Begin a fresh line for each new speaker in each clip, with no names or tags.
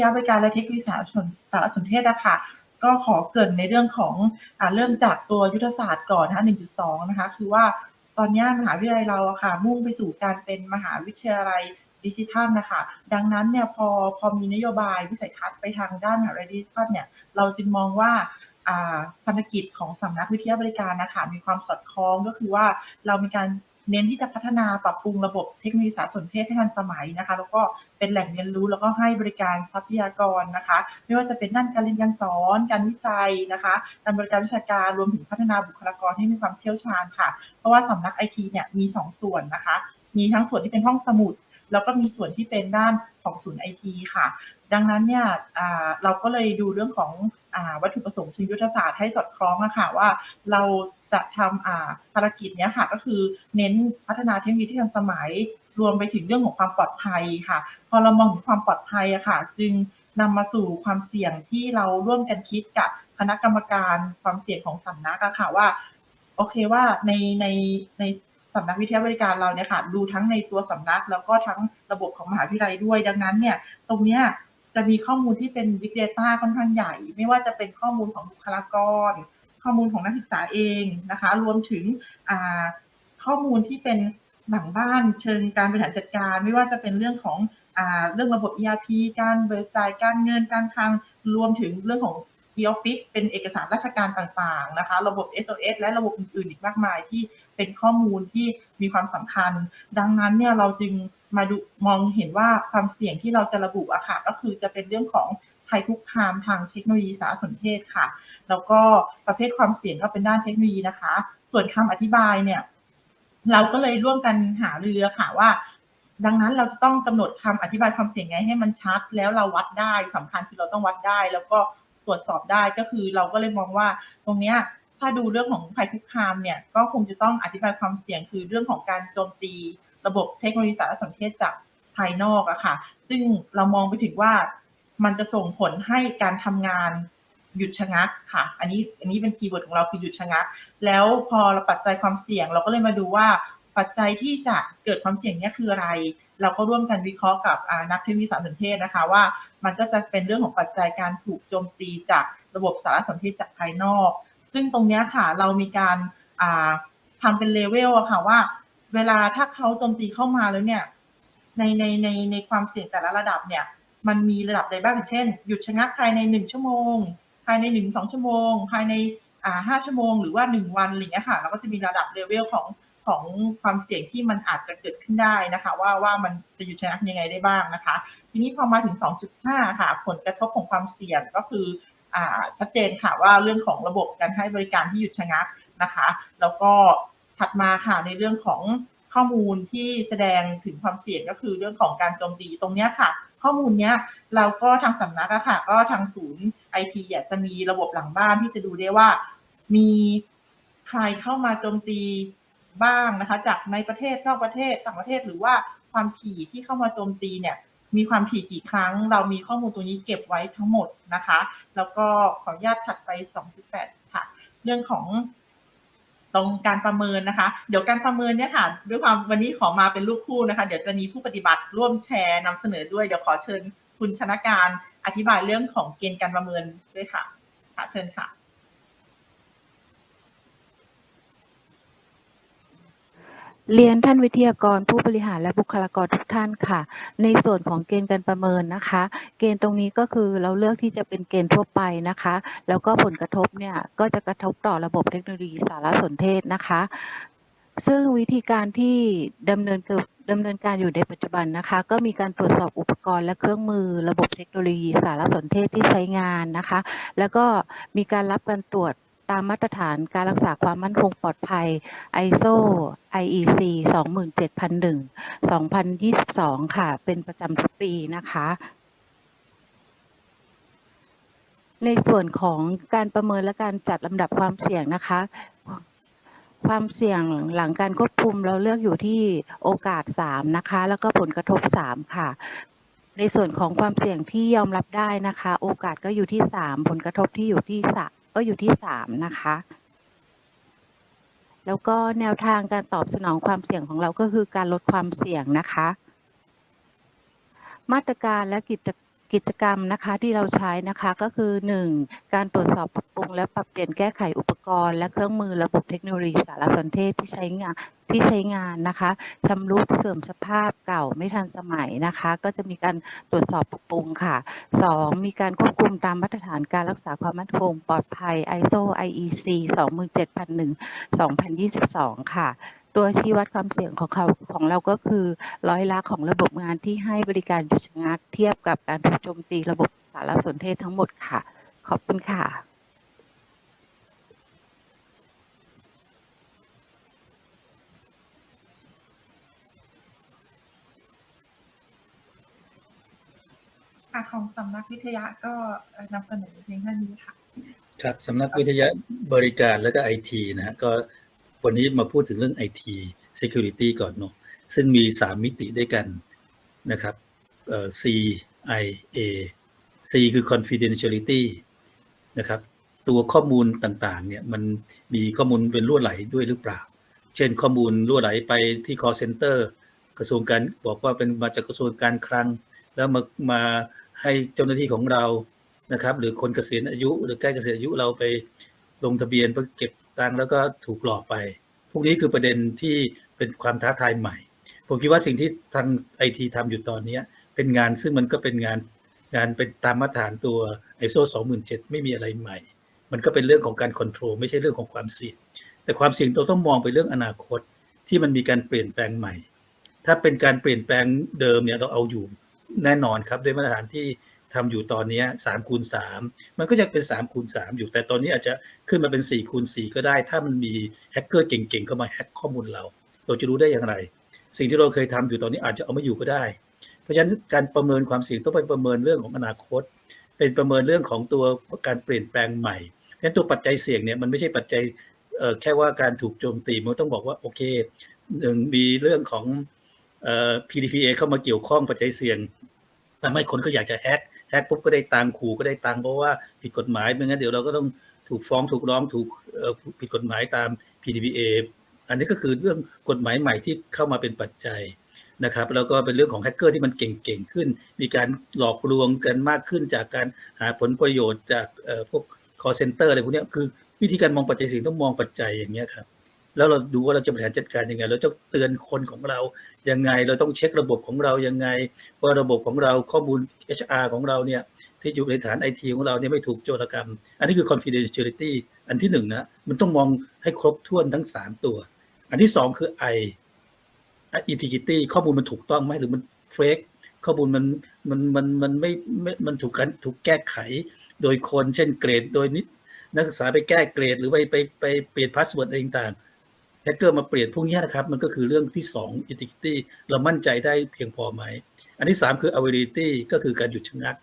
ยาบริการและเทคโนโลยีสารสนสารสนเทศอะคะก็ขอเกินในเรื่องของอเริ่มจากตัวยุทธศาสตร์ก่อนนะคะ1.2 นะคะ คือว่าตอนนี้มหาวิทยาลัยเราอะค่ะ มุ่งไปสู่การเป็นมหาวิทยาลัยดิจิทัลนะคะ ดังนั้นเนี่ยพอพอมีนโยบายวิสัยทัศน์ไปทางด้านมหาวิทยาลัยดิจิทัลเนี่ย เราจึงมองว่าอ่าพันธกิจของสำนักวิทยาบริการนะคะมีความสอดคล้องก็คือว่าเรามีการ เน้นที่จะพัฒนาปรับปรุงระบบเทคโนโลยีสารสนเทศให้ทันสมัยนะคะ แล้วก็เป็นแหล่งเรียนรู้แล้วก็ให้บริการทรัพยากรนะคะ ไม่ว่าจะเป็นด้านการเรียนการสอน การวิจัยนะคะการบริการวิชาการรวมถึงพัฒนาบุคลากรให้มีความเชี่ยวชาญค่ะ เพราะว่าสำนักไอทีเนี่ยมีสองส่วนนะคะ มีทั้งส่วนที่เป็นห้องสมุด แล้วก็มีส่วนที่เป็นด้านของศูนย์ไอทีค่ะ ดังนั้นเนี่ยเราก็เลยดูเรื่องของอวัตถุประสงค์เชิงยุทธศาสตร์ให้สอดคล้องอะค่ะว่าเรา จะทำอ่าภารกิจนี้ค่ะก็คือเน้นพัฒนาเทคโนโลยีที่ทันสมัย รวมไปถึงเรื่องของความปลอดภัยค่ะ พอเรามองถึงความปลอดภัยอะค่ะ จึงนำมาสู่ความเสี่ยงที่เราร่วมกันคิดกับคณะกรรมการความเสี่ยงของสำนักอะค่ะว่า โอเคว่าในในในสำนักวิทยาบริการเราเนี่ยค่ะดูทั้งในตัวสำนัก แล้วก็ทั้งระบบของมหาวิทยาลัยด้วย ดังนั้นเนี่ยตรงเนี้ยจะมีข้อมูลที่เป็น Big Data ค่อนข้างใหญ่ ไม่ว่าจะเป็นข้อมูลของบุคลากร ข้อมูลของนักศึกษาเองนะคะ รวมถึงข้อมูลที่เป็นหลังบ้านเชิงการบริหารจัดการ ไม่ว่าจะเป็นเรื่องของอเรื่องระบบ ERP การเบิกจ่ายการเงินการคลังรวมถึงเรื่องของ e-office เป็นเอกสารราชการต่างๆนะคะ ระบบ SOS และระบบอื่นๆ อีกมากมายที่เป็นข้อมูลที่มีความสำคัญ ดังนั้นเนี่ยเราจึงมาดูมองเห็นว่าความเสี่ยงที่เราจะระบุอะค่ะก็คือจะเป็นเรื่องของภัยคุกคามทางเทคโนโลยีสารสนเทศค่ะ แล้วก็ประเภทความเสี่ยงก็เป็นด้านเทคโนโลยีนะคะ ส่วนคำอธิบายเนี่ยเราก็เลยร่วมกันหารือค่ะว่า ดังนั้นเราจะต้องกำหนดคำอธิบายความเสี่ยงไงให้มันชัด แล้วเราวัดได้สำคัญคือเราต้องวัดได้ แล้วก็ตรวจสอบได้ก็คือเราก็เลยมองว่าตรงเนี้ยถ้าดูเรื่องของภัยคุกคามเนี่ยก็คงจะต้องอธิบายความเสี่ยงคือเรื่องของการโจมตีระบบเทคโนโลยีสารสนเทศจากภายนอกอะค่ะ ซึ่งเรามองไปถึงว่ามันจะส่งผลให้การทำงาน หยุดชะงักค่ะ อันนี้อันนี้เป็นคีย์เวิร์ดของเราคือหยุดชะงัก แล้วพอเราปัจจัยความเสี่ยง เราก็เลยมาดูว่าปัจจัยที่จะเกิดความเสี่ยงเนี้คืออะไร เราก็ร่วมกันวิเคราะห์กับนักเทคโนโลยีสารสนเทศนะคะ ว่ามันก็จะเป็นเรื่องของปัจจัยการถูกโจมตีจากระบบสารสนเทศจากภายนอก ซึ่งตรงนี้ค่ะเรามีการาทำเป็นเลเวลอะค่ะว่า เวลาถ้าเขาโจมตีเข้ามาแล้วเนี่ยในในในในความเสี่ยงแต่ละระดับเนี่ย มันมีระดับใดบ้างเช่น หยุดชะงักภายในหนึ่งชั่วโมง ภายในหนึ่งสองชั่วโมง ภายในอ่าห้าชั่วโมงหรือว่าหนึ่งวันอะไรเงี้ยค่ะเราก็จะมีระดับเลเวลของของความเสี่ยงที่มันอาจจะเกิดขึ้นได้นะคะ ว่าว่ามันจะหยุดชะงักยังไงได้บ้างนะคะ ทีนี้พอมาถึง 2.5 ค่ะ ผลกระทบของความเสี่ยงก็คืออ่าชัดเจนค่ะว่าเรื่องของระบบการให้บริการที่หยุดชะงักนะคะ แล้วก็ถัดมาค่ะในเรื่องของข้อมูลที่แสดงถึงความเสี่ยงก็คือเรื่องของการโจมตีตรงเนี้ยค่ะ ข้อมูลเนี้ยเราก็ทางสำนักอะค่ะ ก็ทางศูนย์ ไอทีอยากจะมีระบบหลังบ้านที่จะดูได้ว่า มีใครเข้ามาโจมตีบ้างนะคะ จากในประเทศนอกประเทศต่างประเทศหรือว่าความถี่ที่เข้ามาโจมตีเนี่ย มีความถี่กี่ครั้ง เรามีข้อมูลตัวนี้เก็บไว้ทั้งหมดนะคะ แล้วก็ขออนุญาตถัดไป 2.8 ค่ะ เรื่องของตรงการประเมินนะคะ เดี๋ยวการประเมินเนี่ยค่ะ ด้วยความวันนี้ขอมาเป็นลูกคู่นะคะ เดี๋ยวจะมีผู้ปฏิบัติร่วมแชร์นำเสนอด้วย เดี๋ยวขอเชิญคุณชนะการ อธิบายเรื่องของเกณฑ์การประเมินด้วยค่ะค่ะเชิญค่ะ
เรียนท่านวิทยากรผู้บริหารและบุคลากรทุกท่านค่ะ ในส่วนของเกณฑ์การประเมินนะคะ เกณฑ์ตรงนี้ก็คือเราเลือกที่จะเป็นเกณฑ์ทั่วไปนะคะ แล้วก็ผลกระทบเนี่ยก็จะกระทบต่อระบบเทคโนโลยีสารสนเทศนะคะ ซึ่งวิธีการที่ดำเนินกดำเนินการอยู่ในปัจจุบันนะคะ ก็มีการตรวจสอบอุปกรณ์และเครื่องมือ ระบบเทคโนโลยีสารสนเทศที่ใช้งานนะคะ แล้วก็มีการรับการตรวจตามมาตรฐานการรักษาความมั่นคงปลอดภัย ISO IEC 27001 2022 ค่ะ เป็นประจำทุกปีนะคะ ในส่วนของการประเมินและการจัดลำดับความเสี่ยงนะคะ ความเสี่ยงหลังการควบคุมเราเลือกอยู่ที่โอกาส 3 นะคะ แล้วก็ผลกระทบ 3 ค่ะ ในส่วนของความเสี่ยงที่ยอมรับได้นะคะ โอกาสก็อยู่ที่ 3 ผลกระทบที่อยู่ที่สก็อยู่ที่ 3 นะคะ แล้วก็แนวทางการตอบสนองความเสี่ยงของเราก็คือการลดความเสี่ยงนะคะ มาตรการและกิจกิ กิจกรรมนะคะที่เราใช้นะคะก็คือ 1. การตรวจสอบปรับปรุงและปรับเปลี่ยนแก้ไขอุปกรณ์ และเครื่องมือระบบเทคโนโลยีสารสนเทศที่ใช้งานที่ใช้งานนะคะชำรุดเสื่อมสภาพเก่าไม่ทันสมัยนะคะ ก็จะมีการตรวจสอบปรับปรุงค่ะ 2. มีการควบคุมตามมาตรฐานการรักษาความมั่นคงปลอดภัย ISO IEC 27001 2022 ค่ะ ตัวชี้วัดความเสี่ยงของเขาของเราก็คือร้อยละของระบบงานที่ให้บริการหยุดชะงักเทียบกับการถูกโจมตีระบบสารสนเทศทั้งหมดค่ะ ขอบคุณค่ะ
ค่ะของสำนักวิทยาก็เอ่อนำเสนอเพียงเท่านี้ค่ะ
ครับสำนักวิทยาบริการแล้วก็ไอทีนะฮะก็ วันนี้มาพูดถึงเรื่อง IT Security ก่อนเนาะซึ่งมี 3 มิติด้วยกันนะครับเอ่อ C I A C คือ confidentiality นะครับตัวข้อมูลต่างๆเนี่ยมันมีข้อมูลเป็นรั่วไหลด้วยหรือเปล่า เช่นข้อมูลรั่วไหลไปที่ call center กระทรวงการบอกว่าเป็นมาจากกระทรวงการคลัง แล้วมามาให้เจ้าหน้าที่ของเรานะครับ หรือคนเกษียณอายุ หรือใกล้เกษียณอายุเราไปลงทะเบียนเพื่อเก็บ ตังแล้วก็ถูกหลอกไป พวกนี้คือประเด็นที่เป็นความท้าทายใหม่ ผมคิดว่าสิ่งที่ทางไอทีทำอยู่ตอนนี้เป็นงานซึ่งมันก็เป็นงานงานเป็นตามมาตรฐานตัว ISO 27000ไม่มีอะไรใหม่ มันก็เป็นเรื่องของการควบคุมไม่ใช่เรื่องของความเสี่ยง แต่ความเสี่ยงเราต้องมองไปเรื่องอนาคตที่มันมีการเปลี่ยนแปลงใหม่ ถ้าเป็นการเปลี่ยนแปลงเดิมเนี่ยเราเอาอยู่แน่นอนครับด้วยมาตรฐานที่ ทำอยู่ตอนนี้สามคูณสามมันก็จะเป็นสามคูณสามอยู่แต่ตอนนี้อาจจะขึ้นมาเป็นสี่คูณสี่ก็ได้ ถ้ามันมีแฮกเกอร์เก่งๆเข้ามาแฮกข้อมูลเรา เราจะรู้ได้อย่างไร สิ่งที่เราเคยทำอยู่ตอนนี้อาจจะเอาไม่อยู่ก็ได้ เพราะฉะนั้นการประเมินความเสี่ยงต้องไปประเมินเรื่องของอนาคต เป็นประเมินเรื่องของตัวการเปลี่ยนแปลงใหม่เพราะฉะนั้นตัวปัจจัยเสี่ยงเนี่ยมันไม่ใช่ปัจจัยแค่ว่าการถูกโจมตีมันต้องบอกว่าโอเคหนึ่งมีเรื่องของ PDPA เข้ามาเกี่ยวข้องปัจจัยเสี่ยงทำให้คนก็อยากจะแฮก แฮกปุ๊บก็ได้ตังค์ขู่ก็ได้ตังค์เพราะว่าผิดกฎหมายไม่งั้นเดี๋ยวเราก็ต้องถูกฟ้องถูกร้องถูกผิดกฎหมายตาม PDPA อันนี้ก็คือเรื่องกฎหมายใหม่ที่เข้ามาเป็นปัจจัยนะครับแล้วก็เป็นเรื่องของแฮกเกอร์ที่มันเก่งๆขึ้น มีการหลอกลวงกันมากขึ้นจากการหาผลประโยชน์จากพวก call center อะไรพวกนี้คือวิธีการมองปัจจัยสี่งต้องมองปัจจัยอย่างเงี้ยครับ แล้วเราดูว่าเราจะบริหารจัดการยังไง เราจะเตือนคนของเรายังไง เราต้องเช็คระบบของเรายังไง ว่าระบบของเราข้อมูล HR ของเราเนี่ยที่อยู่ในฐานไอทีของเราเนี่ยไม่ถูกโจรกรรม อันนี้คือ confidentiality อันที่หนึ่งนะมันต้องมองให้ครบถ้วนทั้งสามตัว อันที่สองคือ I integrity ข้อมูลมันถูกต้องไหมหรือมันเฟกข้อมูลมันมันมันมันไม่ไม่มันถูกกันถูกแก้ไขโดยคนเช่นเกรด โดยนินักศึกษาไปแก้เกรด หรือไปไปไปเปลี่ยนพาสเวิร์ดอะไรต่าง แฮกเกอร์มาเปลี่ยนพวกนี้นะครับ มันก็คือเรื่องที่สอง integrity เรามั่นใจได้เพียงพอไหม อันที่สามคือ availability ก็คือการหยุดชะงัก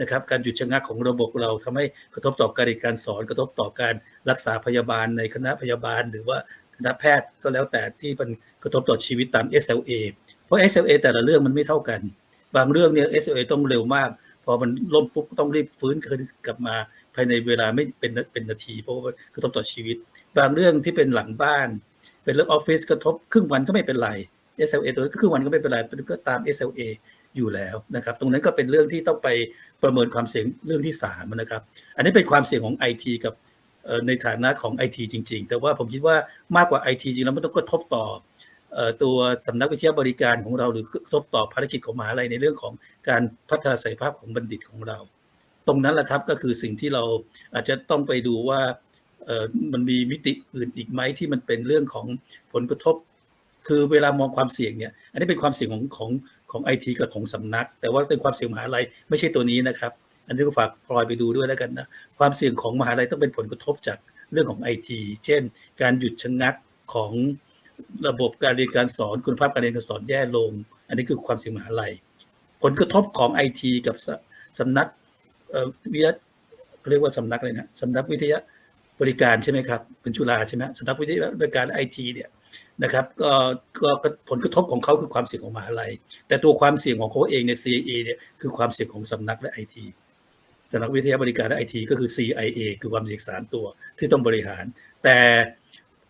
นะครับ การหยุดชะงักของระบบเราทำให้กระทบต่อการเรียนการสอนกระทบต่อการรักษาพยาบาลในคณะพยาบาล หรือว่าคณะแพทย์ก็แล้วแต่ที่มันกระทบต่อชีวิตตาม SLA เพราะ SLA แต่ละเรื่องมันไม่เท่ากัน บางเรื่องเนี่ย SLA ต้องเร็วมาก พอมันล่มปุ๊บต้องรีบฟื้นคืนกลับมาภายในเวลาไม่เป็นเป็นนาที เพราะว่ากระทบต่อชีวิต บางเรื่องที่เป็นหลังบ้าน เป็นเรื่องออฟฟิศกระทบครึ่งวันก็ไม่เป็นไร SLA ตัวนั้นก็ครึ่งวันก็ไม่เป็นไรก็ตาม SLA อยู่แล้วนะครับ ตรงนั้นก็เป็นเรื่องที่ต้องไปประเมินความเสี่ยงเรื่องที่สามนะครับ อันนี้เป็นความเสี่ยงของ IT กับในฐานะของ IT จริง ๆ แต่ว่าผมคิดว่ามากกว่า IT จริงแล้วมันต้องกระทบต่อตัวสำนักวิทยาบริการของเราหรือกระทบต่อภารกิจของมหาลัยในเรื่องของการพัฒนาศักยภาพของบัณฑิตของเรา ตรงนั้นแหละครับก็คือสิ่งที่เราอาจจะต้องไปดูว่า มันมีมิติอื่นอีกไหมที่มันเป็นเรื่องของผลกระทบ คือเวลามองความเสี่ยงเนี่ย อันนี้เป็นความเสี่ยงของของของไอทีกับของสำนัก แต่ว่าเป็นความเสี่ยงมหาลัยไม่ใช่ตัวนี้นะครับ อันนี้ก็ฝากพลอยไปดูด้วยแล้วกันนะ ความเสี่ยงของมหาลัยต้องเป็นผลกระทบจากเรื่องของไอทีเช่น การหยุดชะงักของระบบการเรียนการสอนคุณภาพการเรียนการสอนแย่ลง อันนี้คือความเสี่ยงมหาลัย ผลกระทบของไอทีกับสสำนักเอ่อวิทยาเขาเรียกว่าสำนักเลยนะสำนักวิทยา บริการใช่ไหมครับเป็นจุฬาใช่ไหมสำนักวิทยาบริการไอทีเนี่ยนะครับก็ก็ผลกระทบของเขาคือความเสี่ยงของมหาลัย แต่ตัวความเสี่ยงของเขาเองใน CIA เนี่ยคือความเสี่ยงของสำนักและไอทีสำนักวิทยาบริการและไอทีก็คือ CIA คือความเสี่ยงสามตัวที่ต้องบริหาร แต่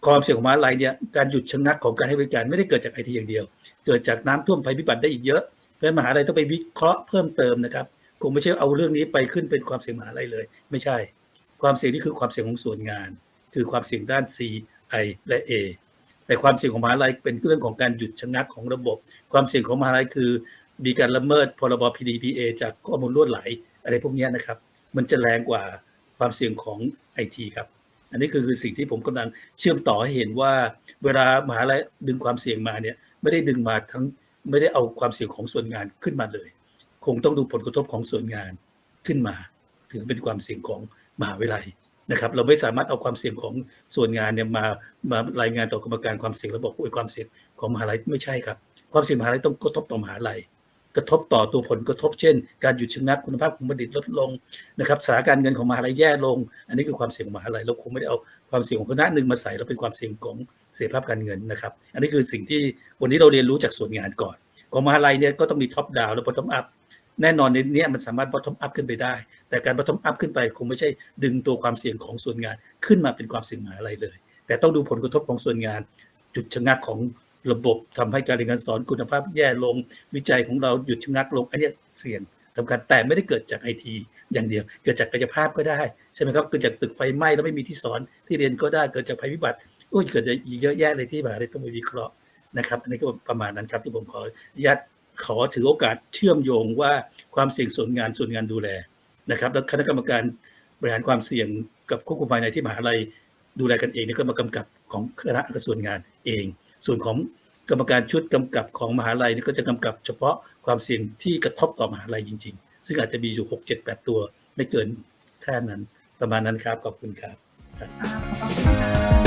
ความเสี่ยงของมหาลัยเนี่ยการหยุดชะงักของการให้บริการไม่ได้เกิดจากไอทีอย่างเดียว เกิดจากน้ำท่วมภัยพิบัติได้อีกเยอะเพราะฉะนั้นมหาลัยต้องไปวิเคราะห์เพิ่มเติมนะครับคงไม่ใช่เอาเรื่องนี้ไปขึ้นเป็นความเสี่ยงมหาลัยเลย ไม่ใช่ ความเสี่ยงนี่คือความเสี่ยงของส่วนงาน คือความเสี่ยงด้าน C I และ A แต่ความเสี่ยงของมหาลัยเป็นเรื่องของการหยุดชะงักของระบบ ความเสี่ยงของมหาลัยคือมีการละเมิดพรบ PDPA จากข้อมูลล่วไหล อะไรพวกนี้นะครับ มันจะแรงกว่าความเสี่ยงของไอทีครับ อันนี้คือคือสิ่งที่ผมกำลังเชื่อมต่อให้เห็นว่า เวลามหาลัยดึงความเสี่ยงมาเนี่ยไม่ได้ดึงมาทั้งไม่ได้เอาความเสี่ยงของส่วนงานขึ้นมาเลย คงต้องดูผลกระทบของส่วนงานขึ้นมา ถึงเป็นความเสี่ยงของ มหาวิทยาลัยนะครับ เราไม่สามารถเอาความเสี่ยงของส่วนงานเนี่ยมามารายงานต่อกรรมการความเสี่ยงแล้วบอกว่าความเสี่ยงของมหาลัยไม่ใช่ครับ ความเสี่ยงมหาลัยต้องกระทบต่อมหาลัยกระทบต่อตัวผลกระทบเช่น การหยุดชะงักคุณภาพของบัณฑิตลดลงนะครับสถานการเงินของมหาลัยแย่ลง อันนี้คือความเสี่ยงของมหาลัยเราคงไม่ได้เอาความเสี่ยงของคณะหนึ่งมาใส่แล้วเป็นความเสี่ยงของเสียภาพการเงินนะครับ อันนี้คือสิ่งที่วันนี้เราเรียนรู้จากส่วนงานก่อน ของมหาลัยเนี่ยก็ต้องมีท็อปดาวและบอททอมอัพ แน่นอนในนี้มันสามารถบอททอมอัพขึ้นไปได้ แต่การบอททอมอัพขึ้นไปคงไม่ใช่ดึงตัวความเสี่ยงของส่วนงานขึ้นมาเป็นความเสี่ยงมหาลัยเลย แต่ต้องดูผลกระทบของส่วนงาน จุดชะงักของระบบทำให้การเรียนการสอนคุณภาพแย่ลงวิจัยของเราหยุดชะงักลงอันนี้เสี่ยงสำคัญแต่ไม่ได้เกิดจากไอทีอย่างเดียว เกิดจากกายภาพก็ได้ใช่ไหมครับเกิดจากตึกไฟไหม้แล้วไม่มีที่สอนที่เรียนก็ได้เกิดจากภัยพิบัติโอ้ยเกิดจากอีกเยอะแยะเลยที่มหาลัยต้องไปวิเคราะห์นะครับอันนี้ก็ประมาณนั้นครับที่ผมขออนุญาต ขอถือโอกาสเชื่อมโยงว่าความเสี่ยงส่วนงานส่วนงานดูแลนะครับ แล้วคณะกรรมการบริหารความเสี่ยงกับควบคุมภายในที่มหาลัยดูแลกันเองเนี่ยก็มากำกับของคณะกระทรวงงานเอง ส่วนของกรรมการชุดกำกับของมหาลัยนี่ก็จะกำกับเฉพาะความเสี่ยงที่กระทบต่อมหาลัยจริง ๆ ซึ่งอาจจะมีอยู่หกเจ็ดแปดตัวไม่เกินแค่นั้นประมาณนั้นครับขอบคุณครับ
ขอบพระคุณ